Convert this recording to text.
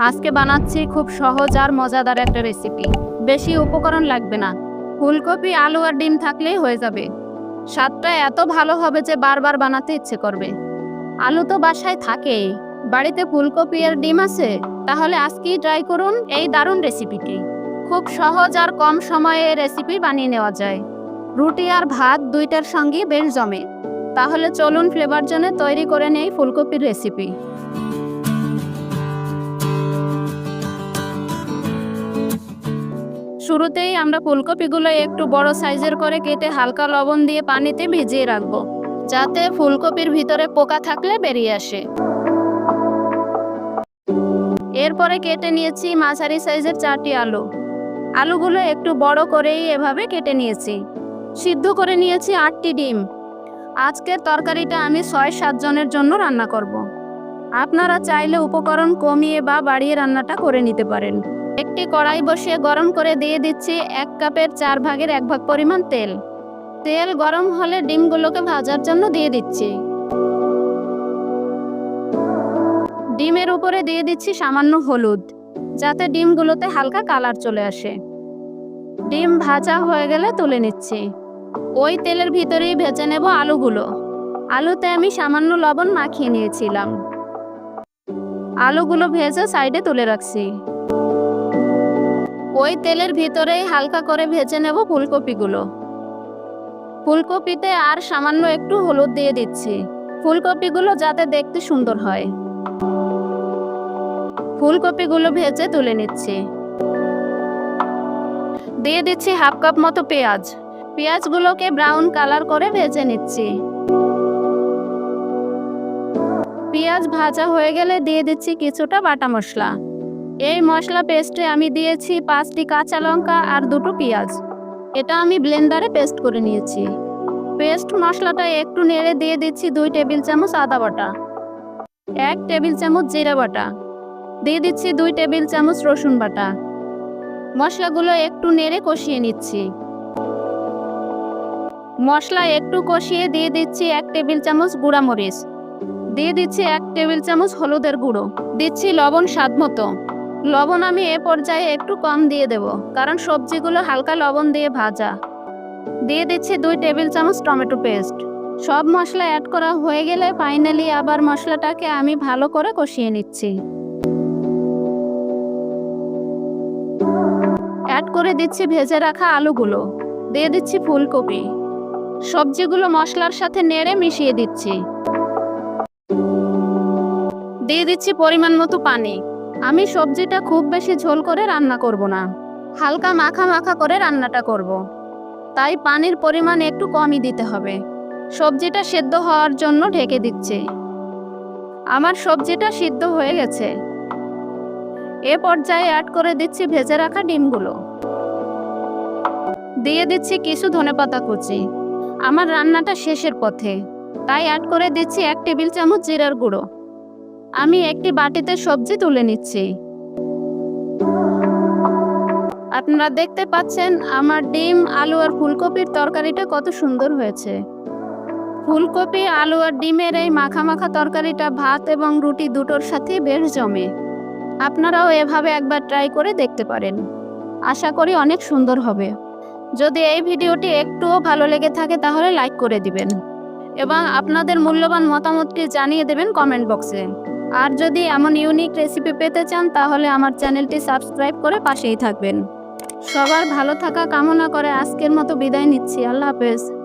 আজকে বানাচ্ছি খুব সহজ আর মজাদার একটা রেসিপি বেশি উপকরণ লাগবে না। ফুলকপি, আলু আর ডিম থাকলেই হয়ে যাবে। স্বাদটা এত ভালো হবে যে বারবার বানাতে ইচ্ছে করবে। আলু তো বাসায় থাকেই। বাড়িতে ফুলকপি আর ডিম আছে? তাহলে আজকেই ট্রাই করুন এই দারুণ রেসিপিটি খুব সহজ আর কম সময়ে রেসিপি বানিয়ে নেওয়া যায়। রুটি আর ভাত দুইটার সঙ্গে বেশ জমে। তাহলে চলুন ফ্লেভার জন্য তৈরি করে নেই ফুলকপির রেসিপি শুরুতেই আমরা ফুলকপিগুলো একটু বড় সাইজের করে কেটে হালকা লবণ দিয়ে পানিতে ভিজিয়ে রাখব, যাতে ফুলকপির ভিতরে পোকা থাকলে বেরিয়ে আসে। এরপরে কেটে নিয়েছি মাঝারি সাইজের চারটি আলু। আলুগুলো একটু বড় করেই এভাবে কেটে নিয়েছি। সিদ্ধ করে নিয়েছি আটটি ডিম। আজকের তরকারিটা আমি ছয়, সাত জনের জন্য রান্না করব। আপনারা চাইলে উপকরণ কমিয়ে বা বাড়িয়ে রান্নাটা করে নিতে পারেন। একটি কড়াই বসিয়ে গরম করে দিয়ে দিচ্ছি এক কাপের চার ভাগের এক ভাগ পরিমাণ তেল। তেল গরম হলে ডিমগুলোকে ভাজার জন্য দিয়ে দিচ্ছি। ডিমের উপরে দিয়ে দিচ্ছি সামান্য হলুদ, যাতে ডিমগুলোতে হালকা কালার চলে আসে। ডিম ভাজা হয়ে গেলে তুলে নিচ্ছি। ওই তেলের ভিতরেই ভেজে নেব আলুগুলো। আলুতে আমি সামান্য লবণ মাখিয়ে নিয়েছিলাম। আলুগুলো ভেজে সাইডে তুলে রাখছি। ওই তেলের ভিতরেই হালকা করে ভেজে নেব ফুলকপিগুলো। ফুলকপিতে আর সামান্য একটু হলুদ দিয়ে দিচ্ছি। ফুলকপিগুলো যাতে দেখতে সুন্দর হয়। ফুলকপিগুলো ভেজে তুলে নিচ্ছি। দিয়ে দিচ্ছি হাফ কাপ মতো পেঁয়াজ। পেঁয়াজগুলোকে ব্রাউন কালার করে ভেজে নিচ্ছি। পেঁয়াজ ভাজা হয়ে গেলে দিয়ে দিচ্ছি কিছুটা বাটা মশলা। এই মশলা পেস্টে আমি দিয়েছি পাঁচটি কাঁচা লঙ্কা আর দুটো পেঁয়াজ। এটা আমি ব্লেন্ডারে পেস্ট করে নিয়েছি। পেস্ট মশলাটা একটু নেড়ে দিয়ে দিচ্ছি দুই টেবিল চামচ আদা বাটা। এক টেবিল চামচ জিরা বাটা। দিয়ে দিচ্ছি দুই টেবিল চামচ রসুন বাটা। মশলাগুলো একটু নেড়ে কষিয়ে নিচ্ছি। মশলা একটু কষিয়ে দিয়ে দিচ্ছি এক টেবিল চামচ গুঁড়া মরিচ দিয়ে দিচ্ছি এক টেবিল চামচ হলুদের গুঁড়ো। দিচ্ছি লবণ স্বাদ মতো। লবণ আমি এ পর্যায়ে একটু কম দিয়ে দেব, কারণ সবজিগুলো হালকা লবণ দিয়ে ভাজা। দিয়ে দিচ্ছি দুই টেবিল চামচ টমেটো পেস্ট। সব মশলা অ্যাড করা হয়ে গেলে ফাইনালি আবার মশলাটাকে আমি ভালো করে কষিয়ে নিচ্ছি। অ্যাড করে দিচ্ছি ভেজে রাখা আলুগুলো। দিয়ে দিচ্ছি ফুলকপি। সবজিগুলো মশলার সাথে নেড়ে মিশিয়ে দিচ্ছি। দিয়ে দিচ্ছি পরিমাণ মতো পানি। আমি সবজিটা খুব বেশি ঝোল করে রান্না করব না। হালকা মাখা মাখা করে রান্নাটা করব। তাই পানির পরিমাণ একটু কমই দিতে হবে। সবজিটা সেদ্ধ হওয়ার জন্য ঢেকে দিচ্ছি। আমার সবজিটা সিদ্ধ হয়ে গেছে। এ পর্যায়ে অ্যাড করে দিচ্ছি ভেজে রাখা ডিমগুলো। দিয়ে দিচ্ছি কিছু ধনেপাতা কুচি। আমার রান্নাটা শেষের পথে। তাই অ্যাড করে দিচ্ছি এক টেবিল চামচ জিরার গুঁড়ো। আমি একটি বাটিতে সবজি তুলে নিচ্ছি। আপনারা দেখতে পাচ্ছেন আমার ডিম, আলু আর ফুলকপির তরকারিটা কত সুন্দর হয়েছে। ফুলকপি, আলু আর ডিমের এই মাখা মাখা তরকারিটা ভাত এবং রুটি দুটোর সাথে বেশ জমে। আপনারাও এভাবে একবার ট্রাই করে দেখতে পারেন। আশা করি অনেক সুন্দর হবে। যদি এই ভিডিওটি একটুও ভালো লেগে থাকে তাহলে লাইক করে দিবেন। এবং আপনাদের মূল্যবান মতামতটি জানিয়ে দেবেন কমেন্ট বক্সে। আর যদি এমন ইউনিক রেসিপি পেতে চান, তাহলে আমার চ্যানেলটি সাবস্ক্রাইব করে পাশেই থাকবেন। সবার ভালো থাকা কামনা করে আজকের মতো বিদায় নিচ্ছি। আল্লাহ হাফেজ।